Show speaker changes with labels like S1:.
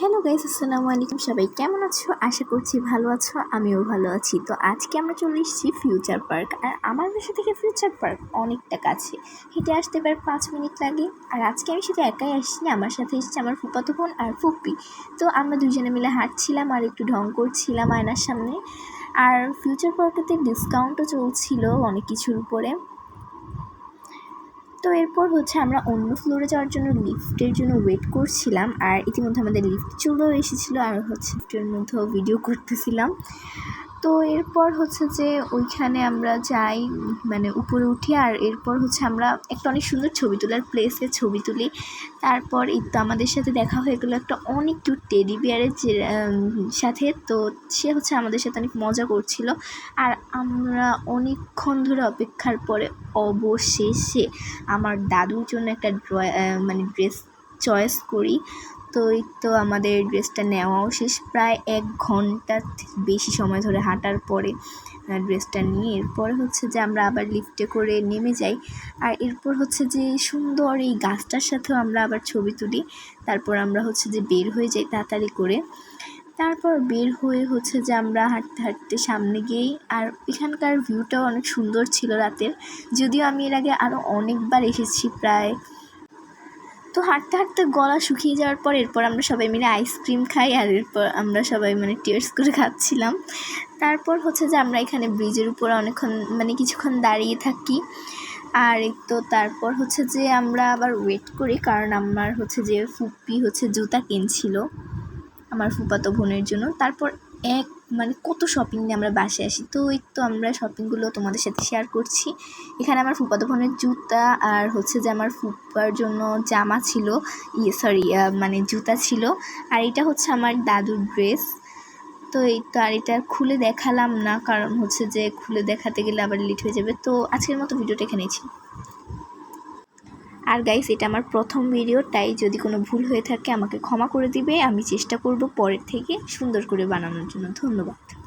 S1: Hello guys, আসসালামু আলাইকুম। সবাই কেমন আছো? আশা করছি ভালো আছো, আমিও ভালো আছি। তো আজকে আমরা চলে এসেছি ফিউচার পার্ক আর আমার বাসা থেকে ফিউচার পার্ক অনেকটা কাছে। হেঁটে আসতে প্রায় পাঁচ মিনিট লাগে। আর আজকে আমি শুধু একাই আসছি আমার সাথে এসেছি আমার ফুপাতো বোন আর ফুপ্পি। তো আমরা দুজনে মিলে হাঁটছিলাম আর একটু ঢং করছিলাম আয়নার সামনে। আর ফিউচার পার্কেতে ডিসকাউন্টও চলছিল অনেক কিছুর উপরে। তো এরপর হচ্ছে আমরা অন্য ফ্লোরে যাওয়ার জন্য লিফটের জন্য ওয়েট করছিলাম আর ইতিমধ্যে আমাদের লিফট চলেও এসেছিল আর হচ্ছে লিফটের মধ্যেও ভিডিও করতেছিলাম। তো এরপর হচ্ছে যে ওইখানে আমরা যাই মানে উপরে উঠি আর এরপর হচ্ছে আমরা একটা অনেক সুন্দর ছবি তোলার প্লেসে ছবি তুলি। তারপর এই তো আমাদের সাথে দেখা হয়ে গেলো একটা অনেক কিউট টেডি বিয়ারের সাথে। তো সে হচ্ছে আমাদের সাথে অনেক মজা করছিল। আর আমরা অনেকক্ষণ ধরে অপেক্ষার পরে অবশেষে আমার দাদুর জন্য একটা মানে ড্রেস চয়েস করি। তো এই তো আমাদের ড্রেসটা নেওয়াও শেষ। প্রায় এক ঘণ্টার বেশি সময় ধরে হাঁটার পরে ড্রেসটা নিয়ে এরপর হচ্ছে যে আমরা আবার লিফটে করে নেমে যাই। আর এরপর হচ্ছে যে সুন্দর এই গাছটার সাথেও আমরা আবার ছবি তুলি। তারপর আমরা হচ্ছে যে বের হয়ে যাই তাড়াতাড়ি করে। তারপর বের হয়ে হচ্ছে যে আমরা হাঁটতে হাঁটতে সামনে গিয়েই, আর এখানকার ভিউটাও অনেক সুন্দর ছিল রাতের। যদিও আমি এর আগে আরও অনেকবার এসেছি প্রায় তো হাঁটতে হাঁটতে গলা শুকিয়ে যাওয়ার পর এরপর আমরা সবাই মিলে আইসক্রিম খাই আর এরপর আমরা সবাই মানে টেস্ট করে খাচ্ছিলাম। তারপর হচ্ছে যে আমরা এখানে ব্রিজের উপর অনেকক্ষণ মানে কিছুক্ষণ দাঁড়িয়ে থাকি। আর তো তারপর হচ্ছে যে আমরা আবার ওয়েট করি কারণ আমার হচ্ছে যে ফুপ্পি হচ্ছে জুতা কিনছিল। আমার ফুপাতো বোনের জন্য। তারপর এক মানে কত শপিং নিয়ে আমরা বাসে আসি? তো ওই তো আমরা শপিংগুলো তোমাদের সাথে শেয়ার করছি। এখানে আমার ফুপাতো বোনের জুতা আর হচ্ছে যে আমার ফুপার জন্য জামা ছিল। ইয়ে সরি মানে জুতা ছিল। আর এটা হচ্ছে আমার দাদুর ড্রেস তো এই তো, আর এটা খুলে দেখালাম না, কারণ হচ্ছে যে খুলে দেখাতে গেলে আবার লেট হয়ে যাবে। তো আজকের মতো ভিডিওটা এখানেছি আর গাইস এটা আমার প্রথম ভিডিও তাই যদি কোনো ভুল হয়ে থাকে আমাকে ক্ষমা করে দিবে। আমি চেষ্টা করব পরের থেকে সুন্দর করে বানানোর জন্য। ধন্যবাদ।